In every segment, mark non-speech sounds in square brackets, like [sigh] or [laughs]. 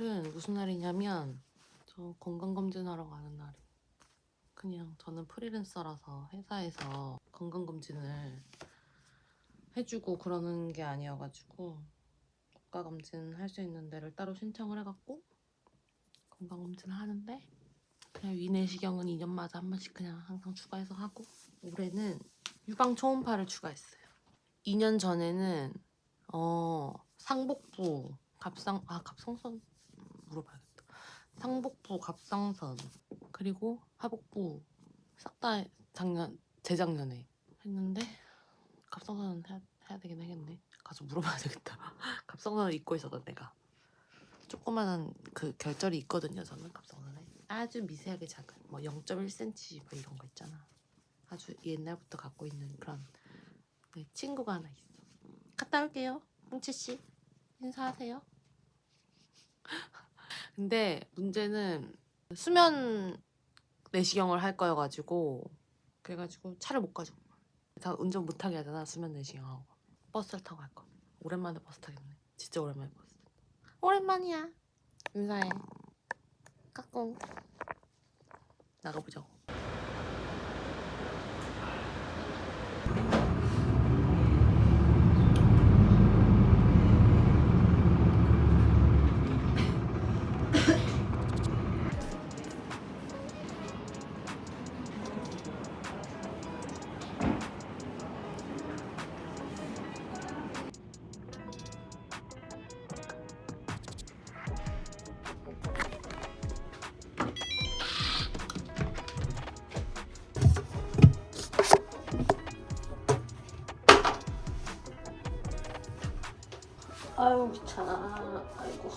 오늘은 무슨 날이냐면 저 건강검진하러 가는 날이에요. 그냥 저는 프리랜서라서 회사에서 건강검진을 해주고 그러는 게 아니어가지고 국가검진 할 수 있는 데를 따로 신청을 해갖고 건강검진을 하는데 그냥 위내시경은 2년마다 한 번씩 그냥 항상 추가해서 하고 올해는 유방 초음파를 추가했어요. 2년 전에는 어 상복부 갑상 아 갑상선 물어봐야겠다. 상복부 갑상선 그리고 하복부 싹 다 작년 재작년에 했는데 갑상선은 해야, 해야 되긴 하겠네. 가서 물어봐야 되겠다. [laughs] 갑상선을 잊고 있었던 내가 조그만한 그 결절이 있거든요. 저는 갑상선에 아주 미세하게 작은 뭐 0.1cm 뭐 이런 거 있잖아. 아주 옛날부터 갖고 있는 그런 네, 친구가 하나 있어. 갔다 올게요, 홍채 씨. 인사하세요. [laughs] 근데 문제는 수면 내시경을 할 거여가지고 그래가지고 차를 못 가지고 다 운전 못하게 하잖아 수면 내시경하고 버스를 타고 갈 거. 오랜만에 버스 타겠네. 진짜 오랜만에 버스. 오랜만이야. 인사해. 까꿍. 나가보자고. 아유 귀찮아. 아이고.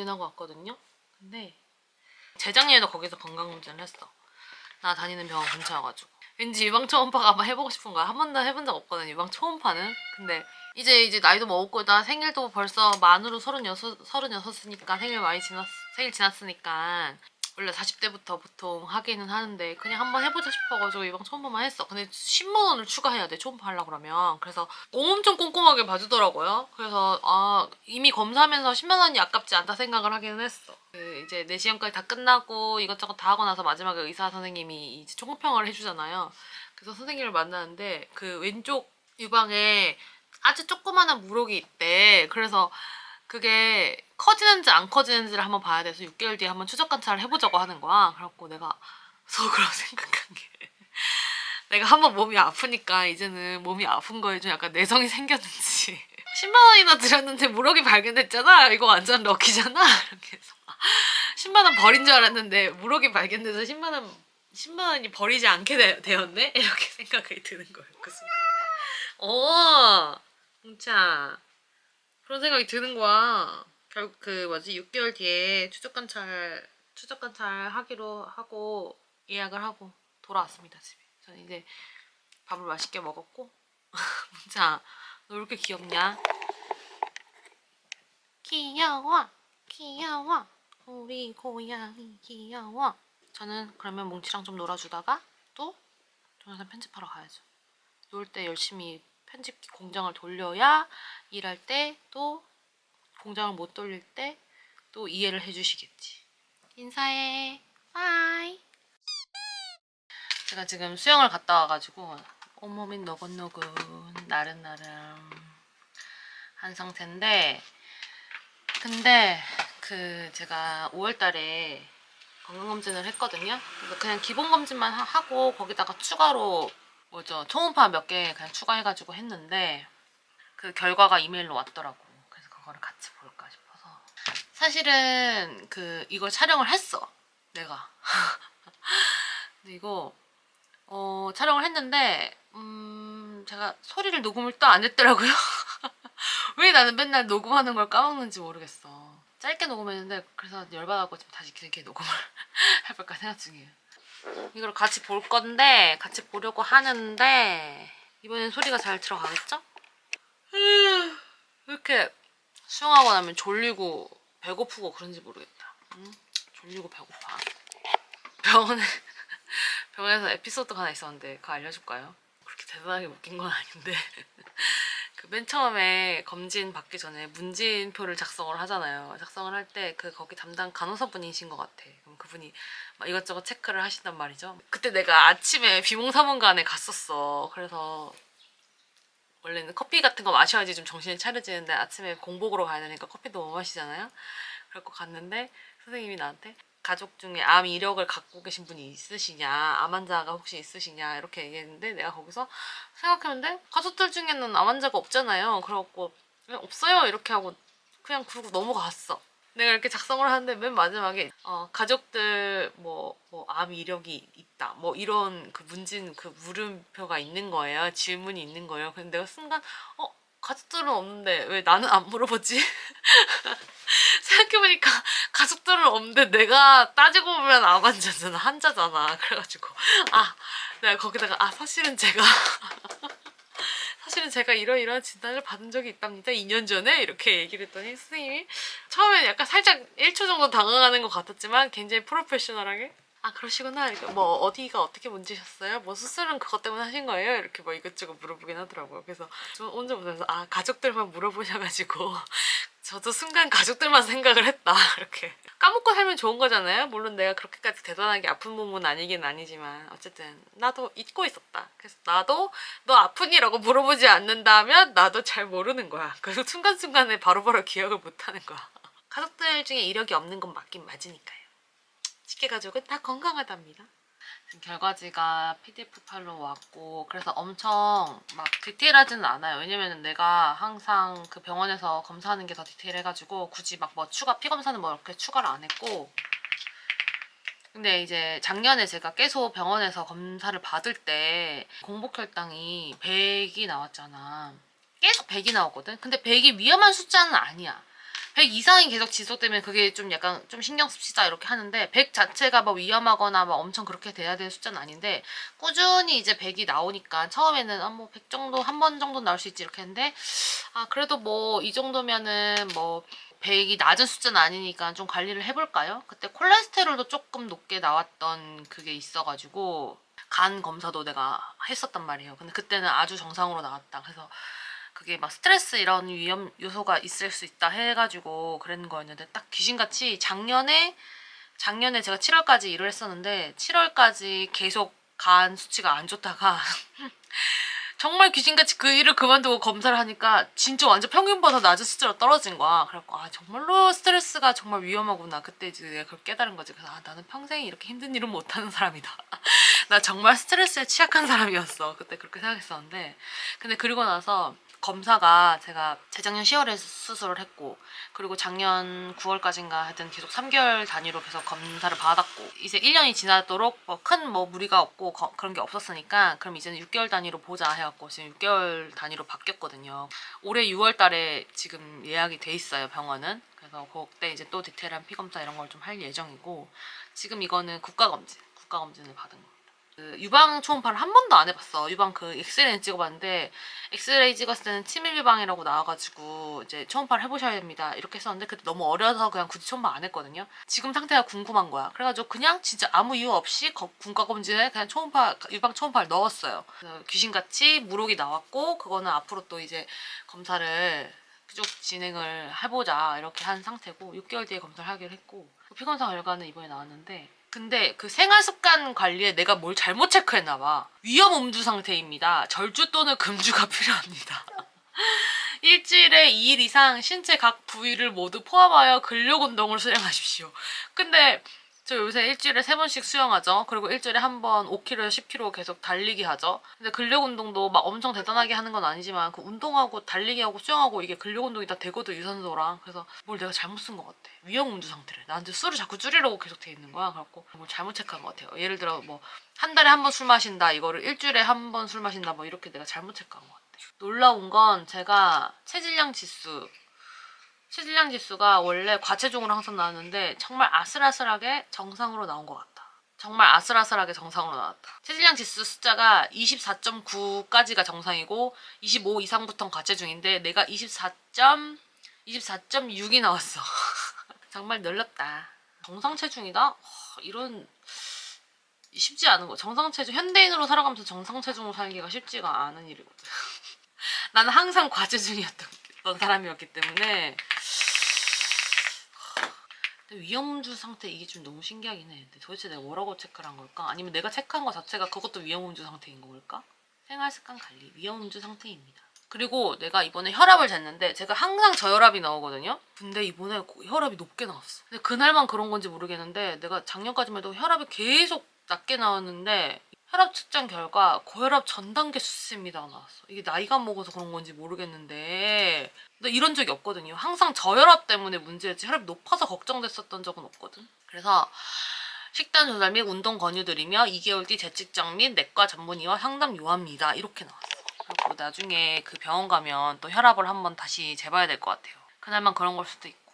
검진하고 왔거든요. 근데 재작년에도 거기서 건강검진을 했어. 나 다니는 병원 근처여가지고. 왠지 유방 초음파가 한번 해보고 싶은 거야. 한 번도 해본 적 없거든 유방 초음파는. 근데 이제 이제 나이도 먹었고 나 생일도 벌써 만으로 서른여섯 서른여섯이니까 생일 많이 지났 생일 지났으니까 원래 40대부터 보통 하기는 하는데 그냥 한번 해보자 싶어가지고 유방 초음파만 했어. 근데 10만 원을 추가해야 돼 초음파 하려 그러면. 그래서 엄청 꼼꼼하게 봐주더라고요. 그래서 아 이미 검사하면서 10만 원이 아깝지 않다 생각을 하기는 했어. 그 이제 내시경까지 다 끝나고 이것저것 다 하고 나서 마지막에 의사 선생님이 이제 총평을 해주잖아요. 그래서 선생님을 만나는데 그 왼쪽 유방에 아주 조그마한 물혹이 있대. 그래서 그게 커지는지 안 커지는지를 한번 봐야 돼서 6개월 뒤에 한번 추적 관찰을 해보자고 하는 거야. 그래갖고 내가 [laughs] 속으로 생각한 게 [laughs] 내가 한번 몸이 아프니까 이제는 몸이 아픈 거에 좀 약간 내성이 생겼는지 [laughs] 10만 원이나 들였는데 무럭이 발견됐잖아. 이거 완전 럭키잖아. 이렇게 해서 10만 원 버린 줄 알았는데 무럭이 발견돼서 10만 원 10만 원이 버리지 않게 되, 되었네 이렇게 생각이 드는 거예요 그 순간. 어, 진짜 그런 생각이 드는 거야. 결국 그 뭐지 6개월 뒤에 추적 관찰 추적 관찰 하기로 하고 예약을 하고 돌아왔습니다 집에. 저는 이제 밥을 맛있게 먹었고 [laughs] 문자 너 왜 이렇게 귀엽냐? 귀여워 귀여워 우리 고양이 귀여워 저는 그러면 뭉치랑 좀 놀아주다가 또 동영상 편집하러 가야죠 놀 때 열심히 편집 공장을 돌려야 일할 때 또 공장을 못 돌릴 때 또 이해를 해주시겠지. 인사해. 바이. 제가 지금 수영을 갔다 와가지고 온몸이 너근너근 나른나름 한 상태인데 근데 그 제가 5월달에 건강검진을 했거든요. 그래서 그냥 기본 검진만 하- 하고 거기다가 추가로 뭐죠 초음파 몇 개 그냥 추가해가지고 했는데 그 결과가 이메일로 왔더라고. 그래서 그거를 같이 볼까 싶어서 사실은 그 이걸 촬영을 했어 내가. [laughs] 근데 이거 어, 촬영을 했는데 음, 제가 소리를 녹음을 또 안 했더라고요. [laughs] 왜 나는 맨날 녹음하는 걸 까먹는지 모르겠어. 짧게 녹음했는데 그래서 열받아서 지금 다시 길게 녹음을 [laughs] 해볼까 생각 중이에요. 이걸 같이 볼 건데 같이 보려고 하는데 이번엔 소리가 잘 들어가겠죠? 왜 이렇게 수영하고 나면 졸리고 배고프고 그런지 모르겠다. 응? 졸리고 배고파. 병원에 [laughs] 병원에서 에피소드가 하나 있었는데 그거 알려줄까요? 그렇게 대단하게 웃긴 건 아닌데 [laughs] 그 맨 처음에 검진 받기 전에 문진표를 작성을 하잖아요. 작성을 할 때 그 거기 담당 간호사분이신 것 같아. 그럼 그분이 막 이것저것 체크를 하신단 말이죠. 그때 내가 아침에 비몽사몽간에 갔었어. 그래서 원래는 커피 같은 거 마셔야지 좀 정신이 차려지는데 아침에 공복으로 가야 되니까 커피도 못 마시잖아요. 그래갖고 갔는데 선생님이 나한테 가족 중에 암 이력을 갖고 계신 분이 있으시냐, 암 환자가 혹시 있으시냐 이렇게 얘기했는데 내가 거기서 생각했는데 가족들 중에는 암 환자가 없잖아요. 그래갖고 없어요? 이렇게 하고 그냥 그러고 넘어갔어. 내가 이렇게 작성을 하는데 맨 마지막에 어, 가족들 뭐뭐암 이력이 있다. 뭐 이런 그 문진 그 물음표가 있는 거예요. 질문이 있는 거예요. 근데 내가 순간 어 가족들은 없는데 왜 나는 안 물어보지 [laughs] 생각해보니까 [laughs] 가족들은 없는데 내가 따지고 보면 암 환자잖아 환자잖아. 그래가지고. 아 내가 거기다가 아 사실은 제가 [laughs] 사실은 제가 이러이러한 진단을 받은 적이 있답니다. 2년 전에 이렇게 얘기를 했더니 선생님이 처음엔 약간 살짝 1초 정도 당황하는 것 같았지만 굉장히 프로페셔널하게 아 그러시구나. 뭐 어디가 어떻게 문제셨어요? 뭐 수술은 그것 때문에 하신 거예요? 이렇게 뭐 이것저것 물어보긴 하더라고요. 그래서 저 혼자 보면서 아 가족들만 물어보셔가지고 저도 순간 가족들만 생각을 했다. [laughs] 이렇게. 까먹고 살면 좋은 거잖아요. 물론 내가 그렇게까지 대단하게 아픈 몸은 아니긴 아니지만 어쨌든 나도 잊고 있었다. 그래서 나도 너 아프니라고 물어보지 않는다면 나도 잘 모르는 거야. 그래서 순간순간에 바로바로 기억을 못하는 거야. [laughs] 가족들 중에 이력이 없는 건 맞긴 맞으니까요. 직계 가족은 다 건강하답니다 결과지가 PDF 파일로 왔고 그래서 엄청 막 디테일하지는 않아요. 왜냐면 내가 항상 그 병원에서 검사하는 게 더 디테일해가지고 굳이 막 뭐 추가 피 검사는 뭐 이렇게 추가를 안 했고 근데 이제 작년에 제가 계속 병원에서 검사를 받을 때 공복혈당이 100이 나왔잖아. 계속 100이 나왔거든. 근데 100이 위험한 숫자는 아니야. 100 이상이 계속 지속되면 그게 좀 약간 좀 신경 씁시다 이렇게 하는데 100 자체가 뭐 위험하거나 뭐 엄청 그렇게 돼야 될 숫자는 아닌데 꾸준히 이제 100이 나오니까 처음에는 아 뭐 100 정도 한 번 정도 나올 수 있지 이렇게 했는데 아 그래도 뭐 이 정도면은 뭐 100이 낮은 숫자는 아니니까 좀 관리를 해볼까요? 그때 콜레스테롤도 조금 높게 나왔던 그게 있어가지고 간 검사도 내가 했었단 말이에요. 근데 그때는 아주 정상으로 나왔다. 그래서 그게 막 스트레스 이런 위험 요소가 있을 수 있다 해가지고 그랬는 거였는데 딱 귀신같이 작년에 작년에 제가 7월까지 일을 했었는데 7월까지 계속 간 수치가 안 좋다가 [laughs] 정말 귀신같이 그 일을 그만두고 검사를 하니까 진짜 완전 평균보다 낮은 숫자로 떨어진 거야. 그래갖고 아 정말로 스트레스가 정말 위험하구나. 그때 이제 그걸 깨달은 거지. 그래서 아 나는 평생 이렇게 힘든 일은 못하는 사람이다. [laughs] 나 정말 스트레스에 취약한 사람이었어. 그때 그렇게 생각했었는데 근데 그리고 나서 검사가 제가 재작년 10월에 수술을 했고 그리고 작년 9월까지인가 하여튼 계속 3개월 단위로 계속 검사를 받았고 이제 1년이 지나도록 뭐큰뭐 무리가 없고 거- 그런 게 없었으니까 그럼 이제는 6개월 단위로 보자 해갖고 지금 6개월 단위로 바뀌었거든요. 올해 6월 달에 지금 예약이 돼 있어요 병원은. 그래서 그때 이제 또 디테일한 피 검사 이런 걸 좀 할 예정이고 지금 이거는 국가검진, 국가검진을 받은 겁니다. 그 유방 초음파를 한 번도 안 해봤어. 유방 그 엑스레이는 찍어봤는데 엑스레이 찍었을 때는 치밀 유방이라고 나와가지고 이제 초음파를 해보셔야 됩니다. 이렇게 했었는데 그때 너무 어려서 그냥 굳이 초음파 안 했거든요. 지금 상태가 궁금한 거야. 그래가지고 그냥 진짜 아무 이유 없이 거- 군가 검진에 그냥 초음파 유방 초음파를 넣었어요. 그래서 귀신같이 무록이 나왔고 그거는 앞으로 또 이제 검사를 쭉 진행을 해보자 이렇게 한 상태고 6개월 뒤에 검사를 하기로 했고 피검사 결과는 이번에 나왔는데 근데 그 생활 습관 관리에 내가 뭘 잘못 체크했나 봐. 위험 음주 상태입니다. 절주 또는 금주가 [laughs] 필요합니다. [laughs] 일주일에 2일 이상 신체 각 부위를 모두 포함하여 근력 운동을 수행하십시오. 근데 저 요새 일주일에 세 번씩 수영하죠. 그리고 일주일에 한 번 5km, 10km 계속 달리기 하죠. 근데 근력 운동도 막 엄청 대단하게 하는 건 아니지만 그 운동하고 달리기하고 수영하고 이게 근력 운동이 다 되거든 유산소랑. 그래서 뭘 내가 잘못 쓴 것 같아. 위험 음주 상태를. 나한테 술을 자꾸 줄이려고 계속 돼 있는 거야. 그래갖고 뭘 잘못 체크한 것 같아요. 예를 들어 뭐 한 달에 한 번 술 마신다 이거를 일주일에 한 번 술 마신다 뭐 이렇게 내가 잘못 체크한 것 같아. 놀라운 건 제가 체질량 지수 체질량 지수가 원래 과체중으로 항상 나왔는데 정말 아슬아슬하게 정상으로 나온 것 같다. 정말 아슬아슬하게 정상으로 나왔다. 체질량 지수 숫자가 24.9까지가 정상이고 25 이상부터는 과체중인데 내가 24. 24.6이 나왔어. [laughs] 정말 늘렸다. 정상 체중이다? 와, 이런 쉽지 않은 거. 정상 체중 현대인으로 살아가면서 정상 체중으로 살기가 쉽지가 않은 일이거든. [laughs] 나는 항상 과체중이었던 사람이었기 때문에 위험음주 상태 이게 좀 너무 신기하긴 해. 도대체 내가 뭐라고 체크를 한 걸까? 아니면 내가 체크한 거 자체가 그것도 위험음주 상태인 걸까? 생활습관 관리 위험음주 상태입니다. 그리고 내가 이번에 혈압을 쟀는데 제가 항상 저혈압이 나오거든요. 근데 이번에 고- 혈압이 높게 나왔어. 근데 그날만 그런 건지 모르겠는데 내가 작년까지만 해도 혈압이 계속 낮게 나왔는데 혈압 측정 결과 고혈압 전 단계 수치입니다 나왔어. 이게 나이가 먹어서 그런 건지 모르겠는데 근데 이런 적이 없거든요. 항상 저혈압 때문에 문제였지 혈압이 높아서 걱정됐었던 적은 없거든. 그래서 식단 조절 및 운동 권유드리며 2개월 뒤 재측정 및 내과 전문의와 상담 요합니다. 이렇게 나왔어. 그리고 나중에 그 병원 가면 또 혈압을 한번 다시 재봐야 될 것 같아요. 그날만 그런 걸 수도 있고.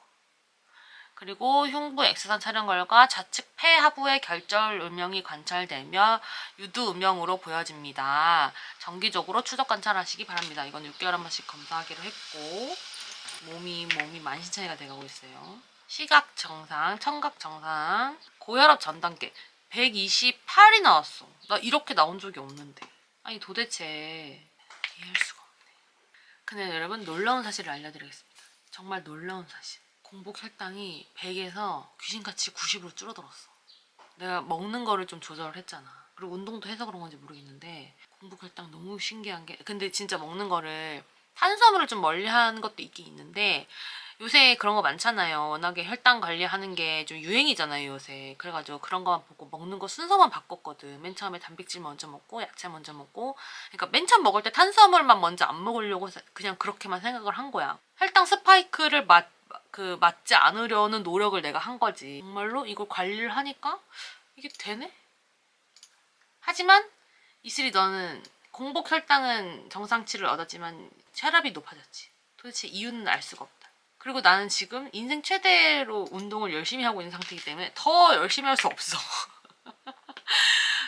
그리고 흉부 엑스선 촬영 결과 좌측 폐 하부의 결절 음영이 관찰되며 유두 음영으로 보여집니다. 정기적으로 추적 관찰하시기 바랍니다. 이건 6개월 한 번씩 검사하기로 했고 몸이 몸이 만신창이가 돼가고 있어요. 시각 정상, 청각 정상, 고혈압 전 단계 128이 나왔어. 나 이렇게 나온 적이 없는데. 아니 도대체 이해할 수가 없네. 근데 여러분 놀라운 사실을 알려드리겠습니다. 정말 놀라운 사실. 공복 혈당이 100에서 귀신같이 90으로 줄어들었어. 내가 먹는 거를 좀 조절을 했잖아. 그리고 운동도 해서 그런 건지 모르겠는데 공복 혈당 너무 신기한 게 근데 진짜 먹는 거를 탄수화물을 좀 멀리하는 것도 있긴 있는데 요새 그런 거 많잖아요. 워낙에 혈당 관리하는 게 좀 유행이잖아요, 요새. 그래가지고 그런 거만 보고 먹는 거 순서만 바꿨거든. 맨 처음에 단백질 먼저 먹고 야채 먼저 먹고. 그러니까 맨 처음 먹을 때 탄수화물만 먼저 안 먹으려고 그냥 그렇게만 생각을 한 거야. 혈당 스파이크를 맞, 그 맞지 않으려는 노력을 내가 한 거지. 정말로 이걸 관리를 하니까 이게 되네? 하지만 이슬이 너는 공복 혈당은 정상치를 얻었지만 혈압이 높아졌지. 도대체 이유는 알 수가 없다. 그리고 나는 지금 인생 최대로 운동을 열심히 하고 있는 상태이기 때문에 더 열심히 할 수 없어. [laughs]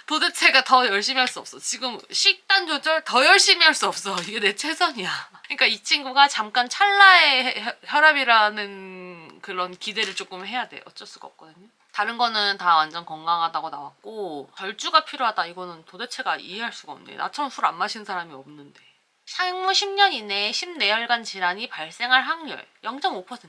도대체가 더 열심히 할 수 없어. 지금 식단 조절 더 열심히 할 수 없어. [laughs] 이게 내 최선이야. 그러니까 이 친구가 잠깐 찰나의 혈- 혈압이라는 그런 기대를 조금 해야 돼. 어쩔 수가 없거든요. 다른 거는 다 완전 건강하다고 나왔고 절주가 필요하다 이거는 도대체가 이해할 수가 없네. 나처럼 술 안 마시는 사람이 없는데. 향후 10년 이내에 심내혈관 질환이 발생할 확률 0.5%.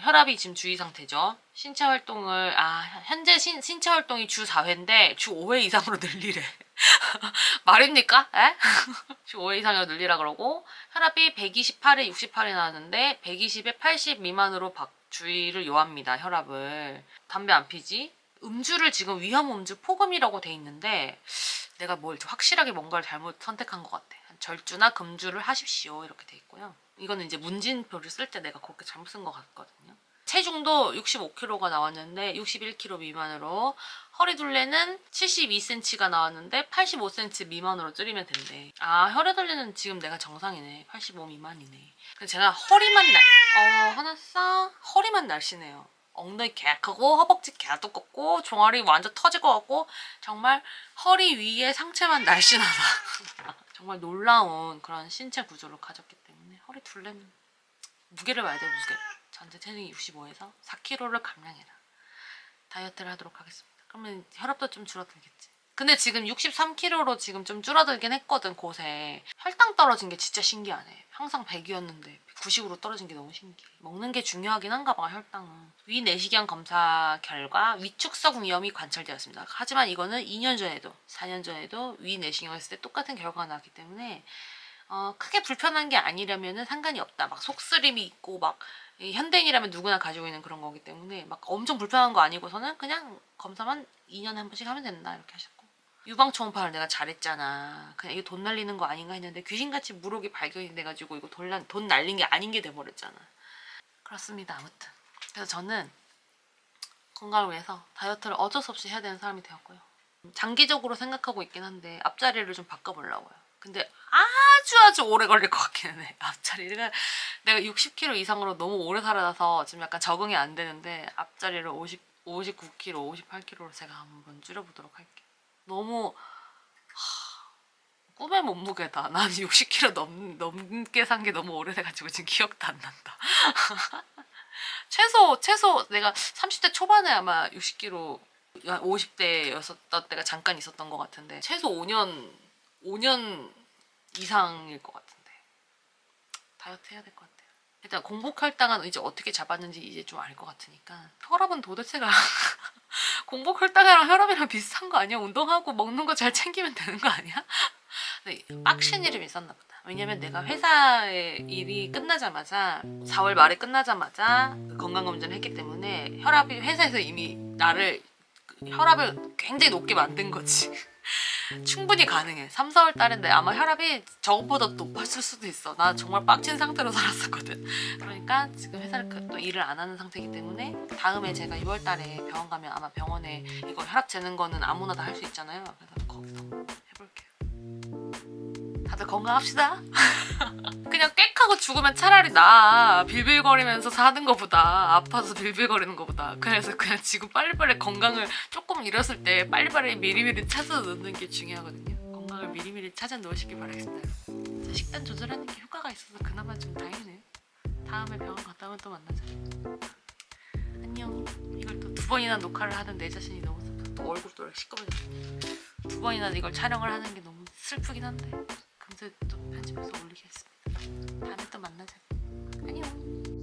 혈압이 지금 주의 상태죠. 신체 활동을 아 현재 신, 신체 활동이 주 4회인데 주 5회 이상으로 늘리래. [laughs] 말입니까? 에? [laughs] 주 5회 이상으로 늘리라 그러고 혈압이 128에 68이 나왔는데 120에 80 미만으로 박 주의를 요합니다. 혈압을 담배 안 피지? 음주를 지금 위험 음주 포금이라고 돼 있는데 내가 뭘 확실하게 뭔가를 잘못 선택한 것 같아. 절주나 금주를 하십시오 이렇게 돼 있고요. 이거는 이제 문진표를 쓸 때 내가 그렇게 잘못 쓴 것 같거든요. 체중도 65kg가 나왔는데 61kg 미만으로 허리 둘레는 72cm가 나왔는데 85cm 미만으로 줄이면 된대. 아 허리 둘레는 지금 내가 정상이네. 85 미만이네. 근데 제가 허리만 날, 어 화났어? 허리만 날씬해요. 엉덩이 개 크고 허벅지 개 두껍고 종아리 완전 터질 것 같고 정말 허리 위에 상체만 날씬하다. [laughs] 정말 놀라운 그런 신체 구조를 가졌기 때문에 허리 둘레는 무게를 봐야 돼 무게. 전체 체중이 65에서 4kg를 감량해라. 다이어트를 하도록 하겠습니다. 그러면 혈압도 좀 줄어들겠지. 근데 지금 63kg로 지금 좀 줄어들긴 했거든 곳에 혈당 떨어진 게 진짜 신기하네. 항상 100이었는데 90으로 떨어진 게 너무 신기해. 먹는 게 중요하긴 한가 봐 혈당은. 위 내시경 검사 결과 위축성 위염이 관찰되었습니다. 하지만 이거는 2년 전에도 4년 전에도 위 내시경 했을 때 똑같은 결과가 나왔기 때문에 어, 크게 불편한 게 아니라면 상관이 없다. 막 속쓰림이 있고 막이 현대인이라면 누구나 가지고 있는 그런 거기 때문에 막 엄청 불편한 거 아니고서는 그냥 검사만 2년에 한 번씩 하면 된다. 이렇게 하셨고. 유방 초음파를 내가 잘했잖아. 그냥 이거 돈 날리는 거 아닌가 했는데 귀신같이 무록이 발견이 돼가지고 이거 돈, 날- 돈 날린 게 아닌 게 돼버렸잖아. 그렇습니다. 아무튼. 그래서 저는 건강을 위해서 다이어트를 어쩔 수 없이 해야 되는 사람이 되었고요. 장기적으로 생각하고 있긴 한데 앞자리를 좀 바꿔보려고요 근데 아주 아주 오래 걸릴 것 같기는 해 [laughs] 앞자리가 내가 60kg 이상으로 너무 오래 살아서 지금 약간 적응이 안 되는데 앞자리를 50, 59kg, 58kg로 제가 한번 줄여보도록 할게요. 너무 하, 꿈의 몸무게다. 난 [laughs] 60kg 넘, 넘게 산 게 너무 오래돼가지고 지금 기억도 안 난다. [laughs] 최소 최소 내가 30대 초반에 아마 60kg 50대였었던 때가 잠깐 있었던 것 같은데 최소 5년 5년 이상일 것 같은데 다이어트 해야 될 것 같아요. 일단 공복 혈당은 이제 어떻게 잡았는지 이제 좀 알 것 같으니까 혈압은 도대체가 [laughs] 공복 혈당이랑 혈압이랑 비슷한 거 아니야? 운동하고 먹는 거 잘 챙기면 되는 거 아니야? [laughs] 근데 빡신 일이 있었나 보다. 왜냐면 내가 회사에 일이 끝나자마자 4월 말에 끝나자마자 건강검진을 했기 때문에 혈압이 회사에서 이미 나를 그 혈압을 굉장히 높게 만든 거지. [laughs] 충분히 가능해. 3, 4월 달인데 아마 혈압이 저것보다 높았을 수도 있어. 나 정말 빡친 상태로 [laughs] 살았었거든. 그러니까 지금 회사를 그- 또 일을 안 하는 상태이기 때문에 다음에 제가 6월 달에 병원 가면 아마 병원에 이거 혈압 재는 거는 아무나 다 할 수 있잖아요. 그래서 거기서 해볼게요. 다들 건강합시다. [laughs] 그냥 꽥하고 죽으면 차라리 나 빌빌거리면서 사는 거보다 아파서 빌빌거리는 거보다. 그래서 그냥 지금 빨리빨리 건강을 조금 잃었을 때 빨리빨리 미리미리 찾아 놓는 게 중요하거든요. 건강을 미리미리 찾아 놓으시길 바라겠습니다. 자, 식단 조절하는 게 효과가 있어서 그나마 좀 다행이네요. 다음에 병원 갔다 오면 또 만나자. 안녕. 이걸 또 두 번이나 녹화를 하는 내 자신이 너무 슬퍼 또 얼굴도 시꺼매졌어 두 번이나 이걸 촬영을 하는 게 너무 슬프긴 한데 강제또 편집해서 올리겠습니다. 다음에 또 만나자. 안녕.